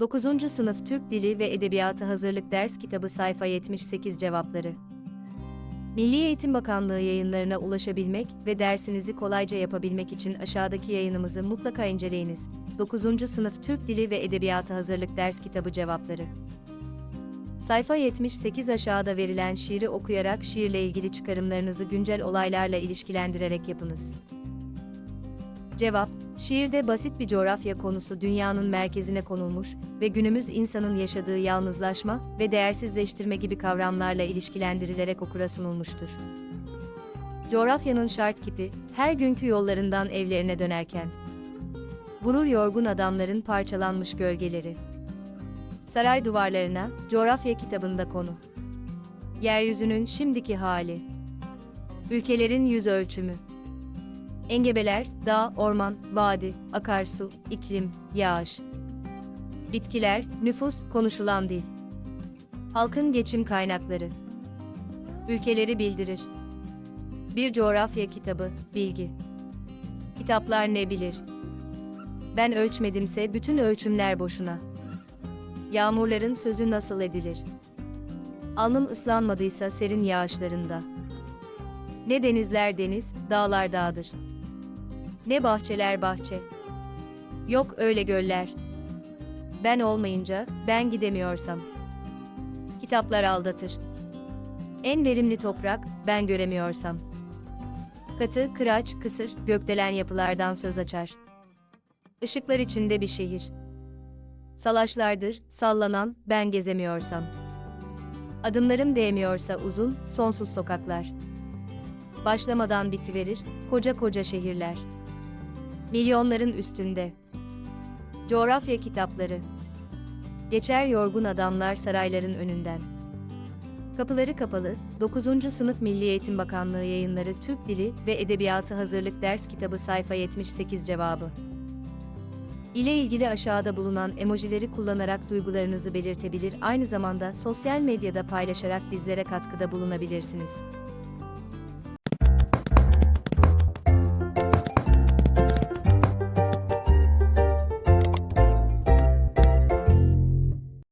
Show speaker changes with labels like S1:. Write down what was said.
S1: 9. Sınıf Türk Dili ve Edebiyatı Hazırlık Ders Kitabı Sayfa 78 Cevapları Milli Eğitim Bakanlığı yayınlarına ulaşabilmek ve dersinizi kolayca yapabilmek için aşağıdaki yayınımızı mutlaka inceleyiniz. 9. Sınıf Türk Dili ve Edebiyatı Hazırlık Ders Kitabı Cevapları Sayfa 78 aşağıda verilen şiiri okuyarak şiirle ilgili çıkarımlarınızı güncel olaylarla ilişkilendirerek yapınız. Cevap, şiirde basit bir coğrafya konusu dünyanın merkezine konulmuş ve günümüz insanın yaşadığı yalnızlaşma ve değersizleştirme gibi kavramlarla ilişkilendirilerek okura sunulmuştur. Coğrafyanın şart kipi, her günkü yollarından evlerine dönerken. Vurur yorgun adamların parçalanmış gölgeleri. Saray duvarlarına, coğrafya kitabında konu. Yeryüzünün şimdiki hali. Ülkelerin yüz ölçümü. Engebeler, dağ, orman, vadi, akarsu, iklim, yağış. Bitkiler, nüfus, konuşulan dil. Halkın geçim kaynakları. Ülkeleri bildirir. Bir coğrafya kitabı, bilgi. Kitaplar ne bilir? Ben ölçmedimse bütün ölçümler boşuna. Yağmurların sözü nasıl edilir? Alnım ıslanmadıysa serin yağışlarında. Ne denizler deniz, dağlar dağdır. Ne bahçeler bahçe. Yok öyle göller. Ben olmayınca, ben gidemiyorsam. Kitaplar aldatır. En verimli toprak, ben göremiyorsam. Katı, kıraç, kısır, gökdelen yapılardan söz açar. Işıklar içinde bir şehir. Salaşlardır, sallanan, ben gezemiyorsam. Adımlarım değmiyorsa uzun, sonsuz sokaklar. Başlamadan bitiverir, koca koca şehirler. Milyonların üstünde. Coğrafya kitapları. Geçer yorgun adamlar sarayların önünden. Kapıları kapalı, 9. Sınıf Milli Eğitim Bakanlığı yayınları Türk Dili ve Edebiyatı Hazırlık Ders Kitabı sayfa 78 cevabı. ile ilgili aşağıda bulunan emojileri kullanarak duygularınızı belirtebilir aynı zamanda sosyal medyada paylaşarak bizlere katkıda bulunabilirsiniz.